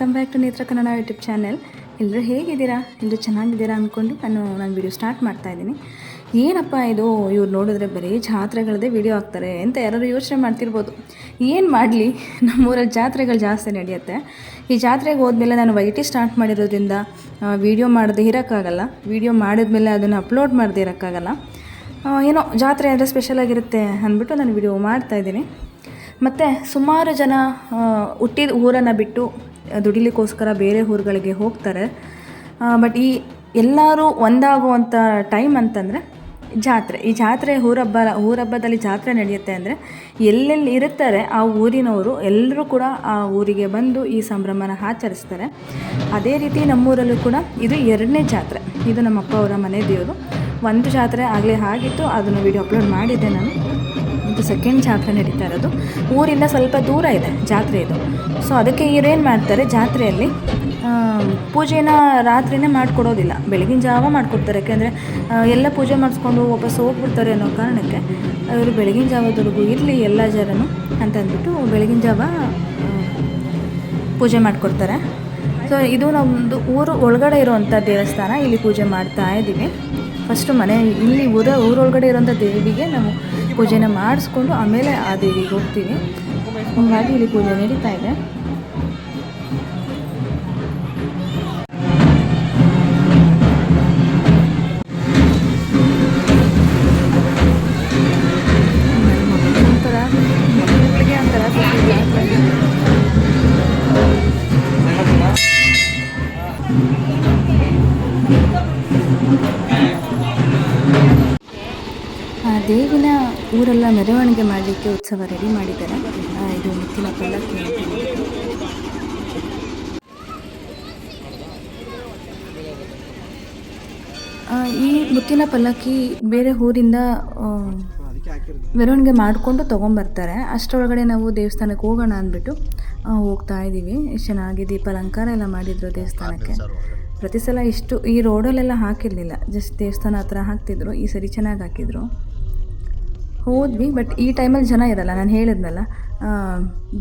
Welcome back to ನೇತ್ರ Kannada YouTube channel ಎಲ್ಲರೂ ಹೇಗಿದ್ದೀರಾ? ಎಲ್ಲರೂ ಚೆನ್ನಾಗಿದ್ದೀರಾ ಅಂದ್ಕೊಂಡು ನಾನು ನಾನು ವಿಡಿಯೋ ಸ್ಟಾರ್ಟ್ ಮಾಡ್ತಾ ಇದ್ದೀನಿ. ಏನಪ್ಪ ಇದು? ಇವ್ರು ನೋಡಿದ್ರೆ ಬರೀ ಜಾತ್ರೆಗಳದೇ ವಿಡಿಯೋ ಹಾಕ್ತಾರೆ ಅಂತ ಯಾರಾದ್ರು ಯೋಚನೆ ಮಾಡ್ತಿರ್ಬೋದು. ಏನು ಮಾಡಲಿ? ನಮ್ಮೂರಲ್ಲಿ ಜಾತ್ರೆಗಳು ಜಾಸ್ತಿ ನಡೆಯುತ್ತೆ. ಈ ಜಾತ್ರೆಗೆ ಹೋದ್ಮೇಲೆ ನಾನು ವೈಟಿ ಸ್ಟಾರ್ಟ್ ಮಾಡಿರೋದ್ರಿಂದ ವಿಡಿಯೋ ಮಾಡದೆ ಇರೋಕ್ಕಾಗಲ್ಲ. ವಿಡಿಯೋ ಮಾಡಿದ್ಮೇಲೆ ಅದನ್ನು ಅಪ್ಲೋಡ್ ಮಾಡದೇ ಇರೋಕ್ಕಾಗಲ್ಲ. ಏನೋ ಜಾತ್ರೆ ಅಂದರೆ ಸ್ಪೆಷಲ್ ಆಗಿರುತ್ತೆ ಅಂದ್ಬಿಟ್ಟು ನಾನು ವಿಡಿಯೋ ಮಾಡ್ತಾಯಿದ್ದೀನಿ ಮತ್ತು ಸುಮಾರು ಜನ ಹುಟ್ಟಿದ ಊರನ್ನು ಬಿಟ್ಟು ದುಡಿಲಿಕ್ಕೋಸ್ಕರ ಬೇರೆ ಊರುಗಳಿಗೆ ಹೋಗ್ತಾರೆ. ಬಟ್ ಈ ಎಲ್ಲರೂ ಒಂದಾಗುವಂಥ ಟೈಮ್ ಅಂತಂದರೆ ಜಾತ್ರೆ. ಈ ಜಾತ್ರೆ ಊರಬ್ಬ, ಊರಬ್ಬದಲ್ಲಿ ಜಾತ್ರೆ ನಡೆಯುತ್ತೆ ಅಂದರೆ ಎಲ್ಲೆಲ್ಲಿ ಇರುತ್ತಾರೆ ಆ ಊರಿನವರು ಎಲ್ಲರೂ ಕೂಡ ಆ ಊರಿಗೆ ಬಂದು ಈ ಸಂಭ್ರಮನ ಆಚರಿಸ್ತಾರೆ. ಅದೇ ರೀತಿ ನಮ್ಮೂರಲ್ಲೂ ಕೂಡ ಇದು ಎರಡನೇ ಜಾತ್ರೆ. ಇದು ನಮ್ಮ ಅಪ್ಪ ಅವರ ಮನೆ ದೇವರು. ಒಂದು ಜಾತ್ರೆ ಆಗಲೇ ಆಗಿತ್ತು. ಅದನ್ನು ವಿಡಿಯೋ ಅಪ್ಲೋಡ್ ಮಾಡಿದ್ದೆ ನಾನು. ಇದು ಸೆಕೆಂಡ್ ಜಾತ್ರೆ ನಡೀತಾ ಇರೋದು. ಊರಿಂದ ಸ್ವಲ್ಪ ದೂರ ಇದೆ ಜಾತ್ರೆ ಇದು. ಸೊ ಅದಕ್ಕೆ ಇವರೇನು ಮಾಡ್ತಾರೆ, ಜಾತ್ರೆಯಲ್ಲಿ ಪೂಜೆನ ರಾತ್ರಿನೇ ಮಾಡಿಕೊಡೋದಿಲ್ಲ. ಬೆಳಗಿನ ಜಾವ ಮಾಡಿಕೊಡ್ತಾರೆ. ಯಾಕೆಂದರೆ ಎಲ್ಲ ಪೂಜೆ ಮಾಡಿಸ್ಕೊಂಡು ವಾಪಸ್ ಹೋಗ್ಬಿಡ್ತಾರೆ ಅನ್ನೋ ಕಾರಣಕ್ಕೆ ಅವರು ಬೆಳಗಿನ ಜಾವದವರೆಗೂ ಇರಲಿ ಎಲ್ಲ ಜನನು ಅಂತ ಅಂದ್ಬಿಟ್ಟು ಬೆಳಗಿನ ಜಾವ ಪೂಜೆ ಮಾಡಿಕೊಡ್ತಾರೆ. ಸೊ ಇದು ನಮ್ಮದು ಊರು ಒಳಗಡೆ ಇರುವಂಥ ದೇವಸ್ಥಾನ. ಇಲ್ಲಿ ಪೂಜೆ ಮಾಡ್ತಾ ಇದ್ದೀವಿ. ಫಸ್ಟು ಮನೆ, ಇಲ್ಲಿ ಊರ, ಊರೊಳಗಡೆ ಇರೋಂಥ ದೇವಿಗೆ ನಾವು ಪೂಜೆನ ಮಾಡಿಸ್ಕೊಂಡು ಆಮೇಲೆ ಆ ದೇವಿಗೆ ಹೋಗ್ತೀವಿ. ಹಾಗಾಗಿ ಇಲ್ಲಿ ಪೂಜೆ ನಡೀತಾ ಇದೆ. ಊರೆಲ್ಲ ಮೆರವಣಿಗೆ ಮಾಡಲಿಕ್ಕೆ ಉತ್ಸವ ರೆಡಿ ಮಾಡಿದ್ದಾರೆ. ಇದು ಮುತ್ತಿನ ಪಲ್ಲಕ್ಕಿ ಈ ಮುತ್ತಿನ ಪಲ್ಲಕ್ಕಿ ಬೇರೆ ಊರಿಂದ ಮೆರವಣಿಗೆ ಮಾಡಿಕೊಂಡು ತೊಗೊಂಬರ್ತಾರೆ. ಅಷ್ಟರೊಳಗಡೆ ನಾವು ದೇವಸ್ಥಾನಕ್ಕೆ ಹೋಗೋಣ ಅಂದ್ಬಿಟ್ಟು ಹೋಗ್ತಾ ಇದ್ದೀವಿ. ಎಷ್ಟು ಚೆನ್ನಾಗಿ ದೀಪ ಅಲಂಕಾರ ಎಲ್ಲ ಮಾಡಿದ್ರು ದೇವಸ್ಥಾನಕ್ಕೆ. ಪ್ರತಿ ಸಲ ಇಷ್ಟು, ಈ ರೋಡಲ್ಲೆಲ್ಲ ಹಾಕಿರಲಿಲ್ಲ. ಜಸ್ಟ್ ದೇವಸ್ಥಾನ ಹತ್ರ ಹಾಕ್ತಿದ್ರು. ಈ ಸರಿ ಚೆನ್ನಾಗಿ ಹಾಕಿದ್ರು. ಹೋದ್ವಿ ಬಟ್ ಈ ಟೈಮಲ್ಲಿ ಜನ ಇರಲ್ಲ. ನಾನು ಹೇಳಿದ್ನಲ್ಲ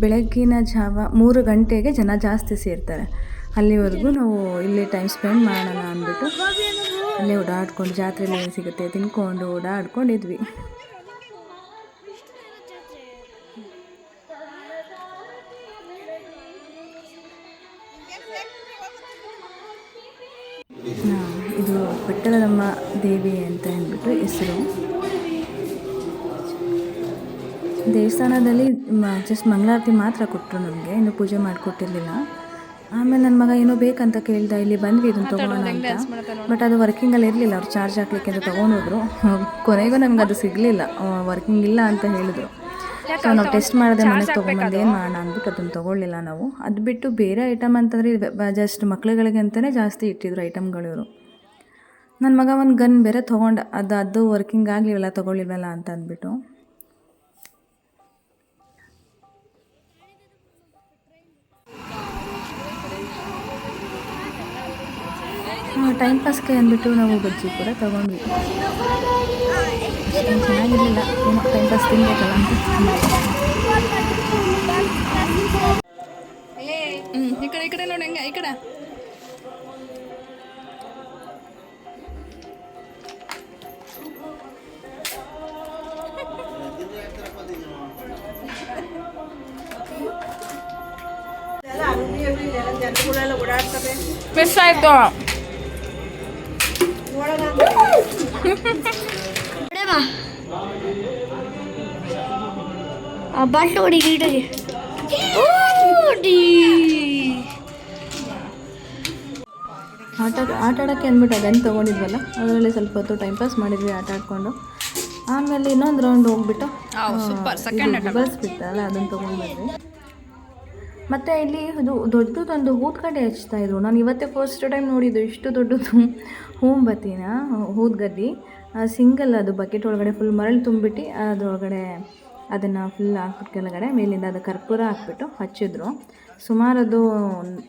ಬೆಳಗ್ಗಿನ ಜಾವ ಮೂರು ಗಂಟೆಗೆ ಜನ ಜಾಸ್ತಿ ಸೇರ್ತಾರೆ. ಅಲ್ಲಿವರೆಗೂ ನಾವು ಇಲ್ಲೇ ಟೈಮ್ ಸ್ಪೆಂಡ್ ಮಾಡೋಣ ಅಂದ್ಬಿಟ್ಟು ಅಲ್ಲೇ ಓಡಾಡ್ಕೊಂಡು ಜಾತ್ರೆಯಲ್ಲಿ ಏನು ಸಿಗುತ್ತೆ ತಿನ್ಕೊಂಡು ಓಡಾಡ್ಕೊಂಡಿದ್ವಿ ಇದು ಬೆಟ್ಟದಮ್ಮ ದೇವಿ ಅಂತ ಅಂದ್ಬಿಟ್ಟು ಹೆಸರು. ದೇವಸ್ಥಾನದಲ್ಲಿ ಜಸ್ಟ್ ಮಂಗಳಾರತಿ ಮಾತ್ರ ಕೊಟ್ಟರು ನನಗೆ ಇನ್ನು ಪೂಜೆ ಮಾಡಿಕೊಟ್ಟಿರಲಿಲ್ಲ. ಆಮೇಲೆ ನನ್ನ ಮಗ ಏನೋ ಬೇಕಂತ ಕೇಳ್ದ ಇಲ್ಲಿ ಬಂದ್ವಿ ಇದನ್ನು ತೊಗೊಳ್ಳೋಣ ಅಂತ. ಬಟ್ ಅದು ವರ್ಕಿಂಗಲ್ಲಿ ಇರಲಿಲ್ಲ ಅವ್ರು ಚಾರ್ಜ್ ಹಾಕ್ಲಿಕ್ಕೆ ಅಂತ ತೊಗೊಂಡೋದ್ರು ಕೊನೆಗೂ ನಮ್ಗೆ ಅದು ಸಿಗಲಿಲ್ಲ ವರ್ಕಿಂಗ್ ಇಲ್ಲ ಅಂತ ಹೇಳಿದ್ರು. ಸೊ ನಾವು ಟೆಸ್ಟ್ ಮಾಡಿದೆ ಮನೆಗೆ ತೊಗೊಂಬಂದು ಏನು ಮಾಡೋಣ ಅಂದ್ಬಿಟ್ಟು ಅದನ್ನು ತೊಗೊಳ್ಳಿಲ್ಲ ನಾವು. ಅದು ಬಿಟ್ಟು ಬೇರೆ ಐಟಮ್ ಅಂತಂದರೆ ಜಸ್ಟ್ ಮಕ್ಳುಗಳಿಗೆ ಅಂತಲೇ ಜಾಸ್ತಿ ಇಟ್ಟಿದ್ರು ಐಟಮ್ಗಳಿವರು ನನ್ನ ಮಗ ಒಂದು ಗನ್ ಬೇರೆ ತೊಗೊಂಡ ಅದು ಅದು ವರ್ಕಿಂಗ್ ಆಗಲಿಲ್ಲ ತೊಗೊಳ್ಳಿಲ್ವಲ್ಲ ಅಂತ ಅಂದ್ಬಿಟ್ಟು. ಟೈಮ್ ಪಾಸ್ಗೆ ಅಂದ್ಬಿಟ್ಟು ನಾವು ಬಜ್ಜಿ ಕೂಡ ತೊಗೊಂಡ್ವಿ ಅಷ್ಟೊಂದು ಚೆನ್ನಾಗಿರಲಿಲ್ಲ ಏನೋ ಟೈಮ್ ಪಾಸ್ ತಿನ್ಬೇಕಲ್ಲ ಅಂತ ಹ್ಮ್ ಈ ಕಡೆ ಈ ಕಡೆ ನೋಡಿ ಹೆಂಗ ಈ ಕಡೆ ಮಿಸ್ ಆಯ್ತು ಬಾಟ್ಲು ಹೊಡಿ ಆಟ ಆಟ ಆಡೋಕ್ಕೆ ಅಂದ್ಬಿಟ್ಟು ಗನ್ ತೊಗೊಂಡಿದ್ವಲ್ಲ ಅದರಲ್ಲಿ ಸ್ವಲ್ಪ ಹೊತ್ತು ಟೈಮ್ ಪಾಸ್ ಮಾಡಿದ್ವಿ ಆಟ ಆಡ್ಕೊಂಡು. ಆಮೇಲೆ ಇನ್ನೊಂದು ರೌಂಡ್ ಹೋಗ್ಬಿಟ್ಟು ಸೂಪರ್ ಸೆಕೆಂಡ್ ಬಸ್ ಬಿತ್ತಲ್ಲ ಅದನ್ನು ತೊಗೊಂಡು ಬಂದ್ವಿ. ಮತ್ತು ಇಲ್ಲಿ ಅದು ದೊಡ್ಡದೊಂದು ಹೂದ್ಗಡ್ಡೆ ಹಚ್ತಾ ಇದ್ರು. ನಾನು ಇವತ್ತೇ ಫಸ್ಟ್ ಟೈಮ್ ನೋಡಿದ್ದು ಇಷ್ಟು ದೊಡ್ಡದು ಹೂಂಬತ್ತಿನ ಹೂದ್ಗಡ್ಡಿ ಸಿಂಗಲ್ ಅದು ಬಕೆಟ್ ಒಳಗಡೆ ಫುಲ್ ಮರಳು ತುಂಬಿಟ್ಟು ಅದರೊಳಗಡೆ ಅದನ್ನು ಫುಲ್ ಹಾಕ್ಬಿಟ್ಟು ಕೆಳಗಡೆ ಮೇಲಿಂದ ಅದು ಕರ್ಪೂರ ಹಾಕ್ಬಿಟ್ಟು ಹಚ್ಚಿದ್ರು. ಸುಮಾರು ಅದು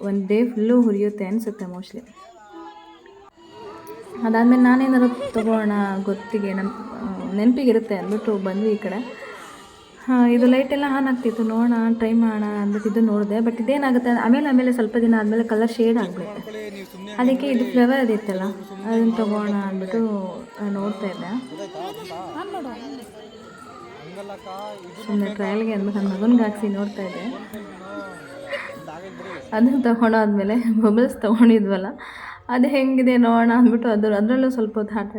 ಒಂದು ಡೇ ಫುಲ್ಲು ಹುರಿಯುತ್ತೆ ಅನಿಸುತ್ತೆ ಮೋಸ್ಟ್ಲಿ ಅದಾದಮೇಲೆ ನಾನೇನಾದ್ರು ತೊಗೊಳ್ಳೋಣ ಗೊತ್ತಿಗೆ ನಮ್ಮ ನೆನಪಿಗಿರುತ್ತೆ ಅಂದ್ಬಿಟ್ಟು ಬಂದ್ವಿ ಈ ಕಡೆ. ಇದು ಲೈಟ್ ಎಲ್ಲ ಆನ್ ಆಗ್ತಿತ್ತು. ನೋಡೋಣ ಟ್ರೈ ಮಾಡೋಣ ಅಂದ್ಬಿಟ್ಟು ಇದು ನೋಡಿದೆ. ಬಟ್ ಇದೇನಾಗುತ್ತೆ, ಆಮೇಲೆ ಆಮೇಲೆ ಸ್ವಲ್ಪ ದಿನ ಆದಮೇಲೆ ಕಲರ್ ಶೇಡ್ ಆಗಿಬಿಡುತ್ತೆ. ಅದಕ್ಕೆ ಇದು ಫ್ಲೇವರ್ ಅದಿತ್ತಲ್ಲ ಅದನ್ನು ತೊಗೋಣ ಅಂದ್ಬಿಟ್ಟು ನೋಡ್ತಾ ಇದ್ದೆ. ಸುಮ್ಮನೆ ಟ್ರಯಲ್ಗೆ ಅಂದ್ಬಿಟ್ಟು ನನ್ನ ಮಗನಿಗೆ ಹಾಕ್ಸಿ ನೋಡ್ತಾ ಇದ್ದೆ. ಅದನ್ನು ತೊಗೊಂಡಾದ್ಮೇಲೆ ಬಬಲ್ಸ್ ತೊಗೊಂಡಿದ್ವಲ್ಲ, ಅದು ಹೆಂಗಿದೆ ನೋಡೋಣ ಅಂದ್ಬಿಟ್ಟು ಅದ್ರ ಅದರಲ್ಲೂ ಸ್ವಲ್ಪ ಹೊತ್ತು ಆಟ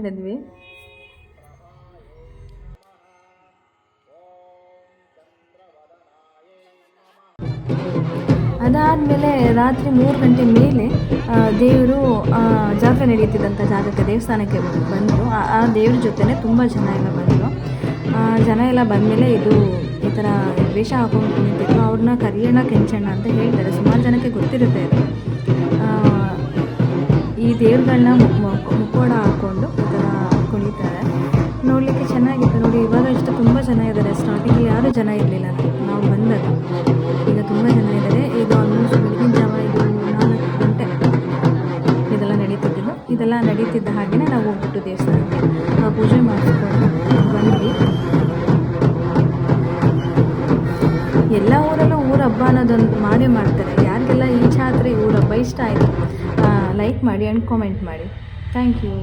ಅದಾದಮೇಲೆ ರಾತ್ರಿ ಮೂರು ಗಂಟೆ ಮೇಲೆ ದೇವರು ಜಾತ್ರೆ ನಡೆಯುತ್ತಿದ್ದಂಥ ಜಾಗಕ್ಕೆ ದೇವಸ್ಥಾನಕ್ಕೆ ಬಂದರು. ಆ ದೇವ್ರ ಜೊತೆನೇ ತುಂಬ ಜನ ಎಲ್ಲ ಬಂದರು. ಜನ ಎಲ್ಲ ಬಂದಮೇಲೆ ಇದು ಈ ಥರ ವೇಷ ಹಾಕೊಂಡು ಕುಣಿತಿದ್ರು ಅವ್ರನ್ನ ಕರಿಯೋಣ ಕೆಂಚಣ್ಣ ಅಂತ ಹೇಳ್ತಾರೆ. ಸುಮಾರು ಜನಕ್ಕೆ ಗೊತ್ತಿರುತ್ತೆ ಅದು. ಈ ದೇವ್ರುಗಳನ್ನ ಮುಕ್ಕೋಡ ಹಾಕ್ಕೊಂಡು ಈ ಥರ ಕುಣಿತಾರೆ. ನೋಡಲಿಕ್ಕೆ ಚೆನ್ನಾಗಿತ್ತು. ನೋಡಿ, ಇವಾಗ ಇಷ್ಟು ತುಂಬ ಜನ ಇದ್ದಾರೆ. ಸ್ಟಾರ್ಟಿಂಗ್ ಯಾರೂ ಜನ ಇರಲಿಲ್ಲ. ನಾವು ಬಂದಾಗ ಹಾಗೆ ಹಾಗೆಯೇ ನಾವು ಹೋಗ್ಬಿಟ್ಟು ದೇವಸ್ಥಾನಕ್ಕೆ ಪೂಜೆ ಮಾಡಿಸ್ಕೊಂಡು ಬಂದ್ವಿ. ಎಲ್ಲ ಊರಲ್ಲೂ ಊರ ಹಬ್ಬ ಅನ್ನೋದೊಂದು ಮಾಡಿ ಮಾಡ್ತಾರೆ. ಯಾರಿಗೆಲ್ಲ ಈ ಜಾತ್ರೆ ಊರ ಹಬ್ಬ ಇಷ್ಟ ಆಯಿತು ಲೈಕ್ ಮಾಡಿ ಆ್ಯಂಡ್ ಕಾಮೆಂಟ್ ಮಾಡಿ. Thank you